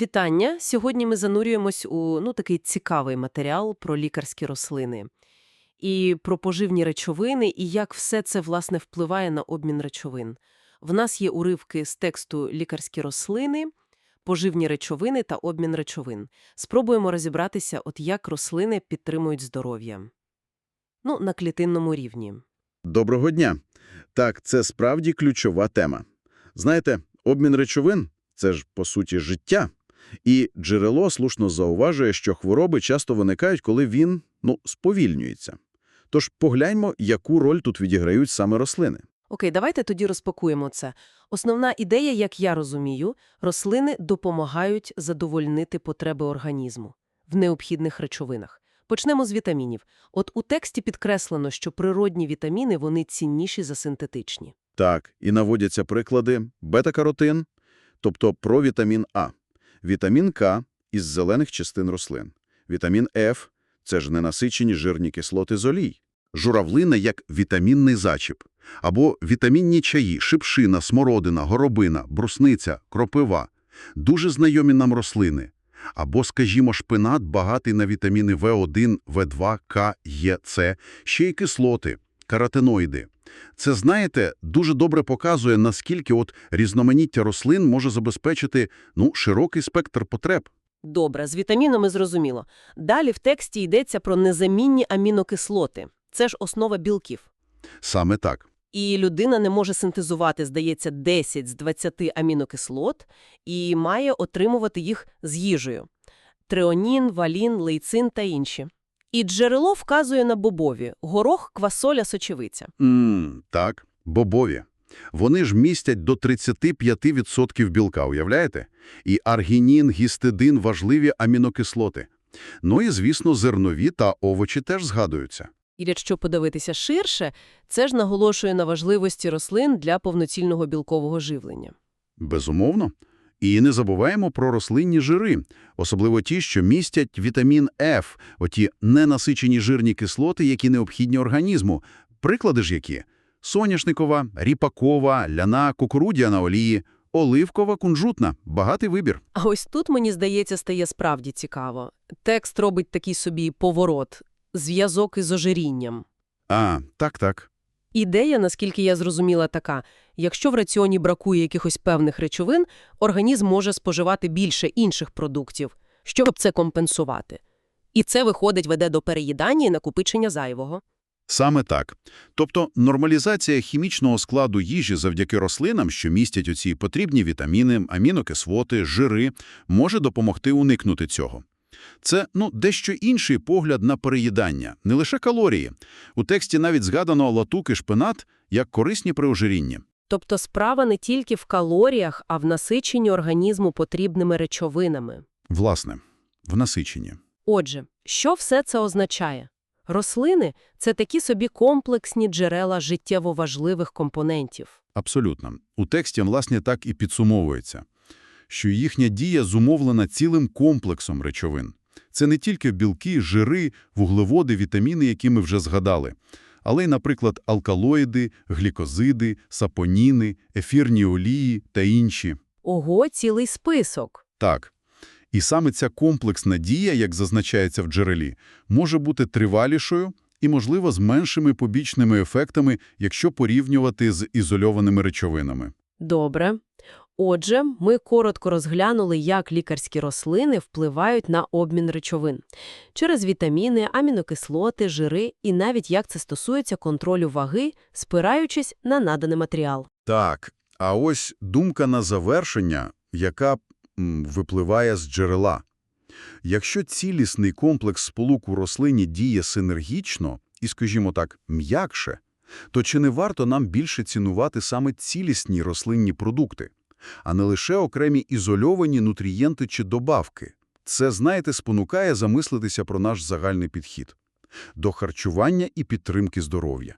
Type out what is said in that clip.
Вітання! Сьогодні ми занурюємось у ну, такий цікавий матеріал про лікарські рослини. І про поживні речовини, і як все це, власне, впливає на обмін речовин. В нас є уривки з тексту «Лікарські рослини», «Поживні речовини» та «Обмін речовин». Спробуємо розібратися, от як рослини підтримують здоров'я. Ну, на клітинному рівні. Доброго дня. Так, це справді ключова тема. Знаєте, обмін речовин – це ж, по суті, життя. І джерело слушно зауважує, що хвороби часто виникають, коли він, ну, сповільнюється. Тож погляньмо, яку роль тут відіграють саме рослини. Окей, давайте тоді розпакуємо це. Основна ідея, як я розумію, рослини допомагають задовольнити потреби організму в необхідних речовинах. Почнемо з вітамінів. От у тексті підкреслено, що природні вітаміни вони цінніші за синтетичні. Так, і наводяться приклади бета-каротин, тобто провітамін А, вітамін К із зелених частин рослин, вітамін Ф – це ж ненасичені жирні кислоти з олій, журавлина як вітамінний зачіп, або вітамінні чаї, шипшина, смородина, горобина, брусниця, кропива – дуже знайомі нам рослини. Або, скажімо, шпинат багатий на вітаміни В1, В2, К, Е, С, ще й кислоти, каротиноїди. Це, знаєте, дуже добре показує, наскільки от різноманіття рослин може забезпечити ну, широкий спектр потреб. Добре, з вітамінами зрозуміло. Далі в тексті йдеться про незамінні амінокислоти. Це ж основа білків. Саме так. І людина не може синтезувати, здається, 10 з 20 амінокислот і має отримувати їх з їжею. Треонін, валін, лейцин та інші. І джерело вказує на бобові – горох, квасоля, сочевиця. Ммм, так, бобові. Вони ж містять до 35% білка, уявляєте? І аргінін, гістидин – важливі амінокислоти. Ну і, звісно, зернові та овочі теж згадуються. І якщо подивитися ширше, це ж наголошує на важливості рослин для повноцільного білкового живлення. Безумовно. І не забуваємо про рослинні жири, особливо ті, що містять вітамін Ф, оті ненасичені жирні кислоти, які необхідні організму. Приклади ж які? Соняшникова, ріпакова, ляна, кукурудзяна олії, оливкова, кунжутна – багатий вибір. А ось тут, мені здається, стає справді цікаво. Текст робить такий собі поворот – зв'язок із ожирінням. А, так-так. Ідея, наскільки я зрозуміла, така. Якщо в раціоні бракує якихось певних речовин, організм може споживати більше інших продуктів, щоб це компенсувати. І це, виходить, веде до переїдання і накопичення зайвого. Саме так. Тобто нормалізація хімічного складу їжі завдяки рослинам, що містять оці потрібні вітаміни, амінокислоти, жири, може допомогти уникнути цього. Це, ну, дещо інший погляд на переїдання, не лише калорії. У тексті навіть згадано латук і шпинат як корисні при ожирінні. Тобто справа не тільки в калоріях, а в насиченні організму потрібними речовинами. Власне, в насиченні. Отже, що все це означає? Рослини – це такі собі комплексні джерела життєво важливих компонентів. Абсолютно. У тексті, власне, так і підсумовується, що їхня дія зумовлена цілим комплексом речовин. Це не тільки білки, жири, вуглеводи, вітаміни, які ми вже згадали, але й, наприклад, алкалоїди, глікозиди, сапоніни, ефірні олії та інші. Ого, цілий список. Так. І саме ця комплексна дія, як зазначається в джерелі, може бути тривалішою і, можливо, з меншими побічними ефектами, якщо порівнювати з ізольованими речовинами. Добре. Отже, ми коротко розглянули, як лікарські рослини впливають на обмін речовин. Через вітаміни, амінокислоти, жири і навіть як це стосується контролю ваги, спираючись на наданий матеріал. Так, а ось думка на завершення, яка випливає з джерела. Якщо цілісний комплекс сполук у рослині діє синергічно і, скажімо так, м'якше, то чи не варто нам більше цінувати саме цілісні рослинні продукти, а не лише окремі ізольовані нутрієнти чи добавки? Це, знаєте, спонукає замислитися про наш загальний підхід до харчування і підтримки здоров'я.